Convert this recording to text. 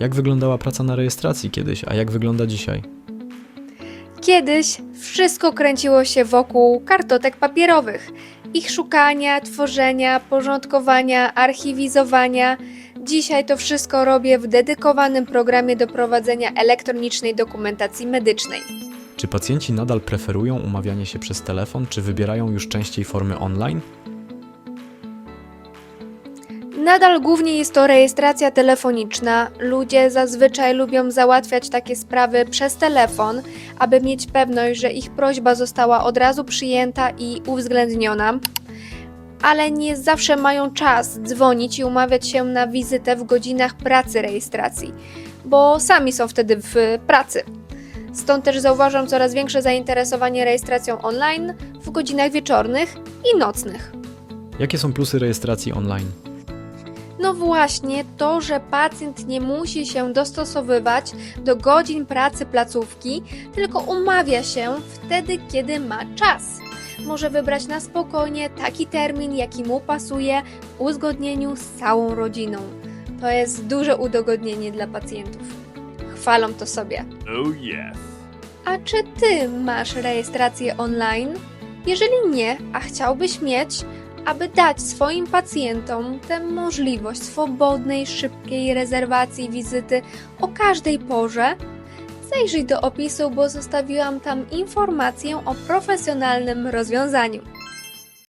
Jak wyglądała praca na rejestracji kiedyś, a jak wygląda dzisiaj? Kiedyś wszystko kręciło się wokół kartotek papierowych. Ich szukania, tworzenia, porządkowania, archiwizowania. Dzisiaj to wszystko robię w dedykowanym programie do prowadzenia elektronicznej dokumentacji medycznej. Czy pacjenci nadal preferują umawianie się przez telefon, czy wybierają już częściej formy online? Nadal głównie jest to rejestracja telefoniczna. Ludzie zazwyczaj lubią załatwiać takie sprawy przez telefon, aby mieć pewność, że ich prośba została od razu przyjęta i uwzględniona. Ale nie zawsze mają czas dzwonić i umawiać się na wizytę w godzinach pracy rejestracji, bo sami są wtedy w pracy. Stąd też zauważam coraz większe zainteresowanie rejestracją online w godzinach wieczornych i nocnych. Jakie są plusy rejestracji online? No właśnie to, że pacjent nie musi się dostosowywać do godzin pracy placówki, tylko umawia się wtedy, kiedy ma czas. Może wybrać na spokojnie taki termin, jaki mu pasuje, w uzgodnieniu z całą rodziną. To jest duże udogodnienie dla pacjentów. Chwalą to sobie. Oh yes. A czy ty masz rejestrację online? Jeżeli nie, a chciałbyś mieć, aby dać swoim pacjentom tę możliwość swobodnej, szybkiej rezerwacji wizyty o każdej porze, zajrzyj do opisu, bo zostawiłam tam informację o profesjonalnym rozwiązaniu.